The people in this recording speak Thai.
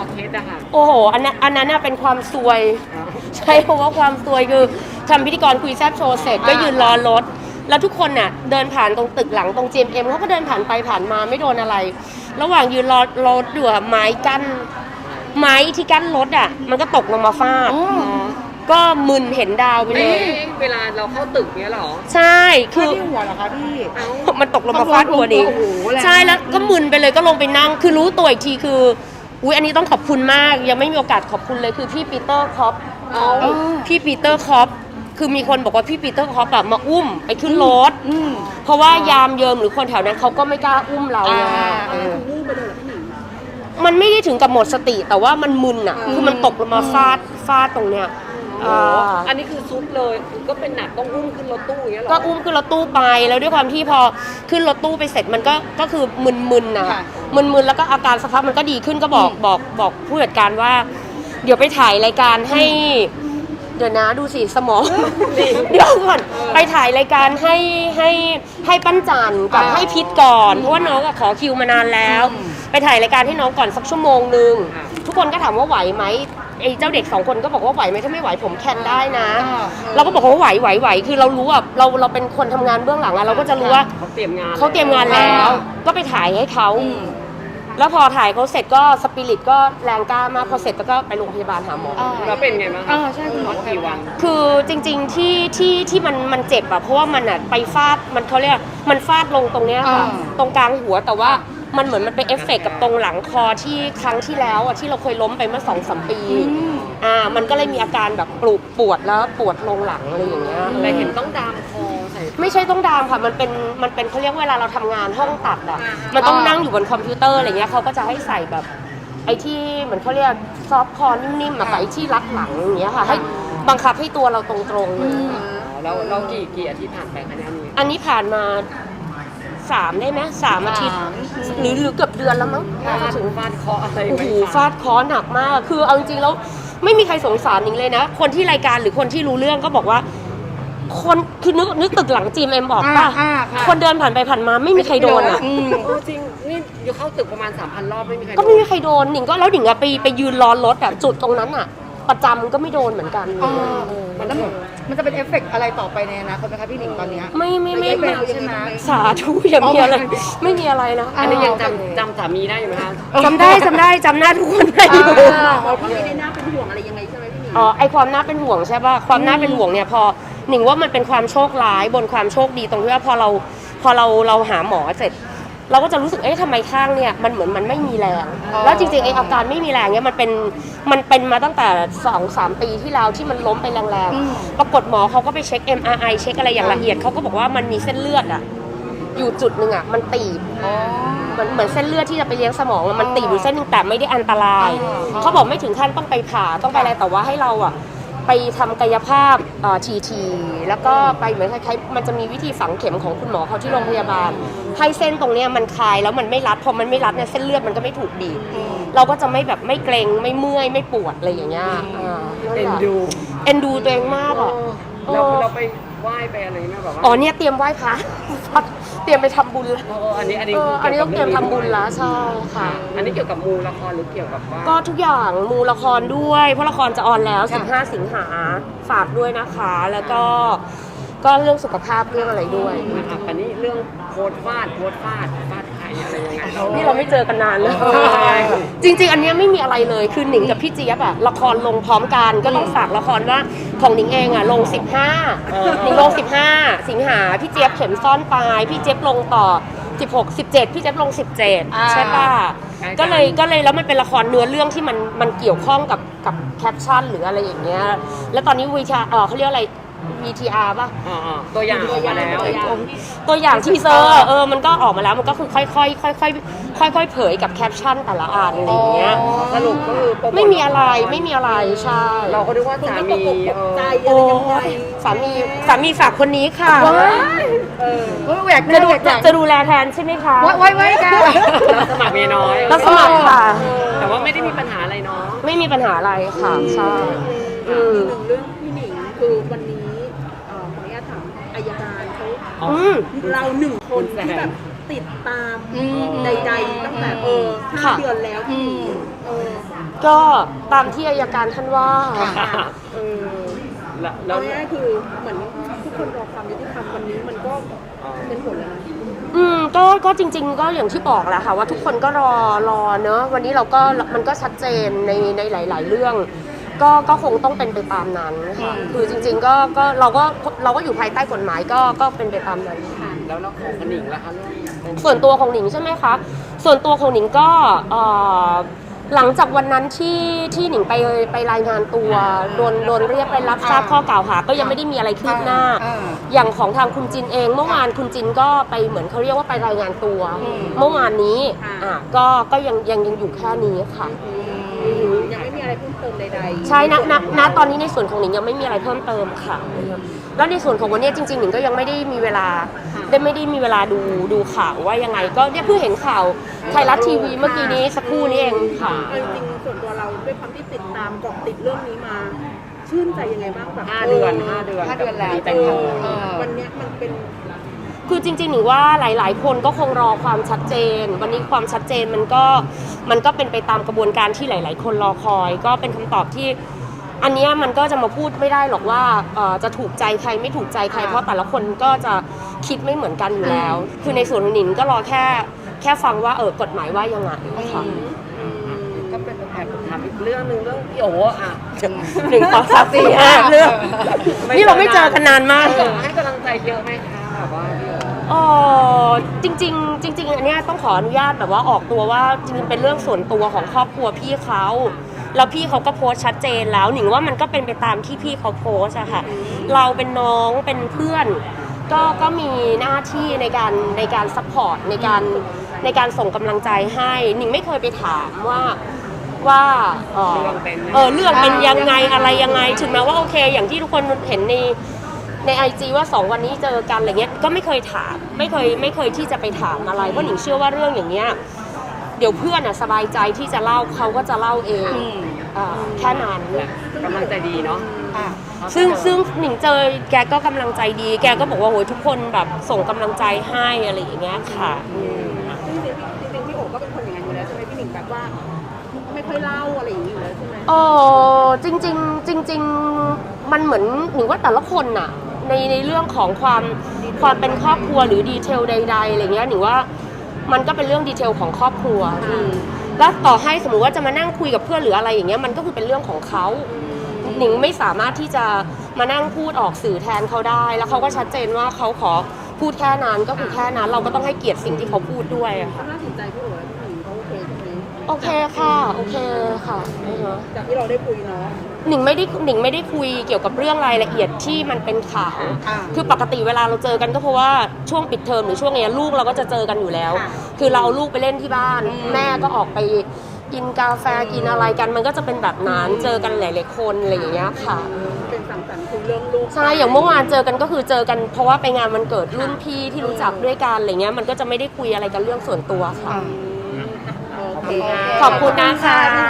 อเคสอะค่ะโอ้โห อันนั้นอันนั้นน่ะเป็นความซวย ใช่เพราะว่าความซวยคือทำพิธีกรคุยแซบโชว์เสร็จก็ยืนรอรถ แล้วทุกคนน่ะเดินผ่านตรงตึกหลังตรง GMM เขาก็เดินผ่านไปผ่านมาไม่โดนอะไร ระหว่างยืนรอรถอยู่อะไม้กั้นไม้ที่กั้นรถอะ มันก็ตกลงมาฟาดก็มึนเห็นดาวไปเลเอ๊ะยเวลาเราเข้าตึกเนี้ยเหรอ ใช่ คืคืออ ที่หัวเหรอคะพี่ เอ้า มันตกลงมาฟาดหัวดิโอ้โหแรง ใช่แล้วก็มึนไปเลยก็ลงไปนั่ง คือรู้ตัวอีกทีคือ อุ้ยอันนี้ต้องขอบคุณมาก ยังไม่มีโอกาสขอบคุณเลยคือพี่ปีเตอร์คอปเอาพี่ปีเตอร์คอปคือมีคนบอกว่าพี่ปีเตอร์คอปแบบมาอุ้มไปขึ้นรถอืมเพราะว่ายามเยิมหรือคนแถวนั้นเขาก็ไม่กล้าอุ้มเราไงอ่าเออมันไม่ได้ถึงกับหมดสติแต่ว่ามันมึนอะ คือมันตกลงมาฟาดฟาดตรงเนี้ยโอ้อ่โหาอันนี้คือซุปเลยก็เป็นหนักต้องอุ้มขึ้นรถตู้อย่างเงี้ยเหรอ ก็อุ้มขึ้นรถตู้ไปแล้วด้วยความที่พอขึ้นรถตู้ไปเสร็จมันก็ก็คือมึนๆนะค่ะมึนๆแล้วก็อาการสักพักมันก็ดีขึ้นก็บอกอืมบอกบอกผู้จัดการว่า เดี๋ยวไปถ่ายรายการให้ เดี๋ยวนะดูสิสมอง เดี๋ยวก่อนไปถ่ายรายการให้ให้ให้ปั้นจันกับอ่าให้พิษก่อนเพราะว่าน้องอะขอคิวมานานแล้ว อืมไปถ่ายรายการให้น้องก่อนสักชั่วโมงหนึ่งอ่า ทุกคนก็ถามว่าไหวไหม ไอ้เจ้าเด็กสองคนก็บอกว่าไหวไหมถ้าไม่ไหวผมแคนได้นะอ่าเราก็บอกว่าไหวไหวไหวคือเรารู้อะเราเราเป็นคนทำงานเบื้องหลังอะเราก็จะรู้ว่าเขาเตรียมงานเขาเตรียมงานแล้ว ก็ไปถ่ายให้เขาอืมแล้วพอถ่ายเขาเสร็จก็สปิริตก็แรงกล้ามากพอเสร็จแล้วก็ไปโรงพยาบาลหาหมอออ่าแล้วเป็นไงบ้างอ่าใช่คุณหมอกี่วัน คือจริงๆที่ที่ที่มันมันเจ็บอะเพราะว่ามันอะไปฟาดมันเขาเรียกมันฟาดลงตรงเนี้ยค่ะอ่า ตรงกลางหัวแต่ว่า มันเหมือนมันเป็นเอฟเฟกต์กับตรงหลังคอที่ครั้งที่แล้วอะที่เราเคยล้มไปเมื่อสองสามปีอืมอ่ามันก็เลยมีอาการแบบปลุกปวดแล้วปวดลงหลังอะไรอย่างเงี้ยแต่เห็นต้องดามคอใส่ ไม่ใช่ต้องดามค่ะมันเป็นมันเป็นเขาเรียกเวลาเราทำงานห้องตัดอะมันต้องอ่านั่นั่งอยู่บนคอมพิวเตอร์อะไรเงี้ยเขาก็จะให้ใส่แบบ ไอ้ที่เหมือนเขาเรียกซอฟต์คอร์นิ่มๆอะกับไอ้ที่รัดหลังอย่างเงี้ยค่ะให้บังคับให้ตัวเราตรงๆเลยอ๋อแล้วเรากี่กี่อาทิตย์ผ่านไปคะเนี่ยนี่อันนี้ผ่านมา สามได้ไหมสามอาทิตย์สามหรือหรือเกือบเดือนแล้วมั้งฟาน่าดจะถึงฟาดเคออะไรโอ้ไหมโหคะฟาดเคอหนักมาก คือเอาจริงๆแล้วไม่มีใครสงสารหนิงเลยนะ คนที่รายการหรือคนที่รู้เรื่องก็บอกว่า คนคือนึกนึกตึกหลังจีมเอ็มบอกป่ะอ่าอ่าค่ะคนเดินผ่านไปผ่านมาไม่มีใครโดนอะอืมเออจริงนี่อยู่เข้าตึกประมาณ3,000รอบไม่มีใครก็ไม่มีใครโดนหนิงก็แล้วหนิงอะไปไปยืนรอรถแบบจุดตรงนั้นอะ ประจำก็ไม่โดนเหมือนกันอ่าเออมันแล้วมันจะเป็นเอฟเฟกต์อะไรต่อไปในอนาคตไหมคะพี่หนิงตอนเนี้ยไม่ไม่ไม่ไม่ไม่เป็นใช่ไหม สาธุอย่ามีอะไรอ๋อไม่ไม่มีอะไรนะอันนี้ยังโอเคจำจำสามีได้อยู่ไหมคะจำได้จำได้จำหน้าทุกคนได้อยู่อ่าโอเคไม่ได้น่าเป็นห่วงอะไรยังไงใช่ไหมพี่หนิงอ๋อไอความน่าเป็นห่วงใช่ป่ะความน่าเป็นห่วงเนี่ยพอหนิงว่ามันเป็นความโชคร้ายบนความโชคดีตรงที่ว่าพอเราพอเราเราหาหมอเสร็จ เราก็จะรู้สึกเอ๊ะทำไมข้างเนี่ยมันเหมือนมันไม่มีแรงอ๋อแล้วจริงๆไออาการไม่มีแรงเนี่ยมันเป็นมันเป็นมาตั้งแต่สองสามปีที่แล้วที่มันล้มไปแรงอืมๆปรากฏหมอเขาก็ไปเช็ค MRI เช็คอะไรอย่างละเอียดเขาก็บอกว่ามันมีเส้นเลือดอะอยู่จุดหนึ่งอะมันตีบอ๋อเหมือนเหมือนเส้นเลือดที่จะไปเลี้ยงสมองอะมันตีบอยู่เส้นหนึงแต่ไม่ได้อันตรายอ๋อเขาบอกไม่ถึงขั้นต้องไปผ่าต้องไปอะไรแต่ว่าให้เราอะ ไปทำกายภาพทีทีแล้วก็ไปเหมือนคล้ายๆมันจะมีวิธีฝังเข็มของคุณหมอเขาที่โรงพยาบาล ให้เส้นตรงเนี้ยมันคลายแล้วมันไม่รัดพอมันไม่รัดเนี่ยเส้นเลือดมันก็ไม่ถูกบีบเราก็จะไม่แบบไม่เกรงไม่เมื่อยไม่ปวดอะไรอย่างเงี้ยอ่านั่นแหเอ็นละดู เอ็นดูตัวเองมากอะเราเออเราไป ไหว้ไปอะไรไหมแบบว่าอ๋อเนี่ยเตรียมไหว้พระ เตรียมไปทำบุญแล้วเอออันนี้อันนี้เอออันนี้ต้องเตรียมทำบุญแล้วใช่ค่ะ อันนี้เกี่ยวกับมูละครหรือเกี่ยวกับว่าก็ทุกอย่างมูละครด้วย เพราะละครจะออนแล้ว 15 สิงหาฝากด้วยนะคะ แล้วก็ก็เรื่องสุขภาพเรื่องอะไรด้วย อะอันนี้เรื่องโพสต์ฟาดโพสต์ฟาดฟาด ใครอะไรยังไงนี่เราไม่เจอกันนานเลยใช่จริง ๆ อันเนี้ยไม่มีอะไรเลยคือหนิงกับพี่เจี๊ยบอะละครลงพร้อมกันก็ต้องฝากละครว่าของหนิงเองอะลง 15หนิงลง 15 สิงหาพี่เจี๊ยบเข็มซ่อนปลายพี่เจี๊ยบลงต่อ 16 17 พี่เจี๊ยบลง 17 ใช่ป่ะก็เลยก็เลยแล้วมันเป็นละครเนื้อเรื่องที่มันมันเกี่ยวข้องกับกับแคปชั่นหรืออะไรอย่างเงี้ยแล้วตอนนี้วีชาเออเขาเรียกอะไร VTR ป่ะอ๋ออ๋อตัวอย่างออกมาแล้วตัวอย่างทีเซอร์เออมันก็ออกมาแล้วมันก็คือค่อยๆค่อยๆค่อยๆเผยกับแคปชั่นแต่ละอันอะไรอย่างเงี้ยสรุปก็คือโปรโทไม่มีอะไรไม่มีอะไรใช่เราก็นึกว่าสามีเออใจโอ้อะไรยังไงสามีสามีฝากคนนี้ค่ะเฮ้ยแหวกหจะน้าดูแหวกหจะลังจะดูแลแทนใช่ไหมคะไว้ไว้ไว้ค่ะเราสมัครเมียน้อย รับสมัครค่ะ แต่ว่าไม่ได้มีปัญหาอะไรเนาะ ไม่มีปัญหาอะไรค่ะใช่อืมหนึ่งเรื่องพี่หนิงคือวันนี้ เอ่อขออนุญาตถามอายการเขาอืมเราหนึ่งคนที่แบบติดตามอืม ใดๆตั้งแต่เออห้าค่ะเดือนแล้วพี่หนิงเออก็ตามที่อายการท่านว่า เออแล้วแล้เอาวง่ายๆคือเหมือนทุกคนรอความยุติธรรมวันนี้มันก็เป็นผลแล้วนะ อืมก็ก็จริง ๆ ก็อย่างที่บอกแหละค่ะว่าทุกคนก็รอรอเนอะวันนี้เราก็มันก็ชัดเจนในในหลาย ๆ เรื่อง ก็ก็คงต้องเป็นไปตามนั้นค่ะคือจริง ๆ ก็ก็เราก็เราก็อยู่ภายใต้กฎหมายก็ก็เป็นไปตามนั้นค่ะแล้วแล้วของกระหนิงล่ะคะเรื่องส่วนตัวของหนิงใช่ไหมคะ ส่วนตัวของหนิงก็เอ่อหลังจากวันนั้นที่ที่หนิงไปไปรายงานตัวโดนโดนเรียกไปรับทราบข้อกล่าวหา ก็ยังไม่ได้มีอะไรคืบหน้าอ่าอย่างของทางคุณจินเอง เมื่อวานคุณจินก็ไปเหมือนเขาเรียกว่าไปรายงานตัว เมื่อวานนี้อะก็ก็ยังยังยังอยู่แค่นี้ค่ะ ใดๆใช่ณณณตอนนี้ในส่วนของหนิงยังไม่มีอะไรเพิ่มเติมค่ะ แล้วในส่วนของวันนี้จริงๆหนิงก็ยังไม่ได้มีเวลาได้ไม่ได้มีเวลาดูดูข่าวว่ายังไง ก็เนี่ยเพิ่งเห็นข่าวไทยรัฐทีวีเมื่อกี้นี้สักครู่นี้เองค่ะ เอาจริงๆส่วนตัวเราด้วยความที่ติดตามเกาะติดเรื่องนี้มา ชื่นใจยังไงบ้างแบบห้าเดือนห้าเดือนห้าเดือนแล้วกับคเอแตงโมอเออวันเนี้ยมันเป็น คือจริงๆหนิงว่าหลาย ๆ คนก็คงรอความชัดเจน วันนี้ความชัดเจนมันก็มันก็เป็นไปตามกระบวนการที่หลาย ๆ คนรอคอย ก็เป็นคำตอบที่ อันเนี้ยมันก็จะมาพูดไม่ได้หรอกว่าเอ่อจะถูกใจใครไม่ถูกใจใคร เพราะแต่ละคนก็จะคิดไม่เหมือนกันอยู่แล้ว คือในส่วนของหนิงก็รอแค่แค่ฟังว่าเออกฎหมายว่ายังไงค่ะก็เป็นแอบถามอีกเรื่องหนึ่งเรื่องพี่โออะหนึ่งสองสามสี่ห้าเรื่องนี่เราไม่เจอกันนานมากเออให้กำลังใจเยอะไหมคะแบบว่าพี่โอ อ๋อ จริงๆ จริง ๆ อันเนี้ยต้องขออนุญาตแบบว่าออกตัวว่าจริงๆเป็นเรื่องส่วนตัวของครอบครัวพี่เขาแล้วพี่เขาก็โพสต์ชัดเจนแล้วหนิงว่ามันก็เป็นไปตามที่พี่เขาโพสต์อะค่ะเราเป็นน้องเป็นเพื่อน ก็ก็มีหน้าที่ในการในการซัพพอร์ตในการในการส่งกำลังใจให้หนิงไม่เคยไปถามว่าว่าเออเรื่องเป็นเออเรื่องเป็นยังไงอะไรยังไง ถึงแม้ว่าโอเค อย่างที่ทุกคนเห็นใน ในไอจว่าสองวันนี้เจอกันอะไรเงี้ยก็ไม่เคยถาม ไม่เคยไม่เคยที่จะไปถามอะไรเพราะหนิงเชื่อว่าเรื่องอย่างเงี้ยเดี๋ยวเพื่อนอะสบายใจที่จะเล่าเขาก็จะเล่าเองอ่าแค่นั้น กำลังใจดีเนาะอะซึ่งซึ่งหนิงเจอแกก็กำลังใจดี แกก็บอกว่าโหยทุกคนแบบส่งกำลังใจให้อะไรอย่างเงี้ยค่ะอืมจริงๆจริงๆพี่โอ๋ก็เป็นคนอย่างนั้นอยู่แล้วใช่ไหมพี่หนิงแบบว่า ไม่ค่อยเล่าอะไรอย่างนี้อยู่แล้วใช่ไหม เออจริงๆจริง ๆ มันเหมือนหนิงว่าแต่ละคนน่ะ ในในเรื่องของความความเป็นครอบครัวหรือดีเทลใดๆอะไรเงี้ยหนิงว่ามันก็เป็นเรื่องดีเทลของครอบครัวอืมแล้วต่อให้สมมุติว่าจะมานั่งคุยกับเพื่อนหรืออะไรอย่างเงี้ยมันก็คือเป็นเรื่องของเขาหนิงไม่สามารถที่จะมานั่งพูดออกสื่อแทนเขาได้ แล้วเขาก็ชัดเจนว่าเขาขอพูดแค่นั้นก็คือแค่นั้น เราก็ต้องให้เกียรติสิ่งที่เขาพูดด้วยอะค่ะ ถ้าจิตใจพี่โอ๋ โอเคค่ะ โอเคค่ะอือฮะจากที่เราได้คุยเนาะ หนิงไม่ได้หนิงไม่ได้คุยเกี่ยวกับเรื่องรายละเอียดที่มันเป็นข่าว อ่าคือปกติเวลาเราเจอกันก็เพราะว่าช่วงปิดเทอมหรือช่วงเนี้ยลูกเราก็จะเจอกันอยู่แล้ว ค่ะคือเราเอาลูกไปเล่นที่บ้านแม่ก็ออกไปกินกาแฟกินอะไรกัน มันก็จะเป็นแบบนั้นเจอกันหลายๆคนอะไรอย่างเงี้ยค่ะ เป็นสังสรรค์คุยเรื่องลูก ใช่ อย่างเมื่อวานเจอกันก็คือเจอกัน เพราะว่าไปงานวันเกิดรุ่นพี่ที่รู้จักด้วยกันอะไรเงี้ย มันก็จะไม่ได้คุยอะไรกันเรื่องส่วนตัวค่ะอะโอเค ขอบคุณนะคะ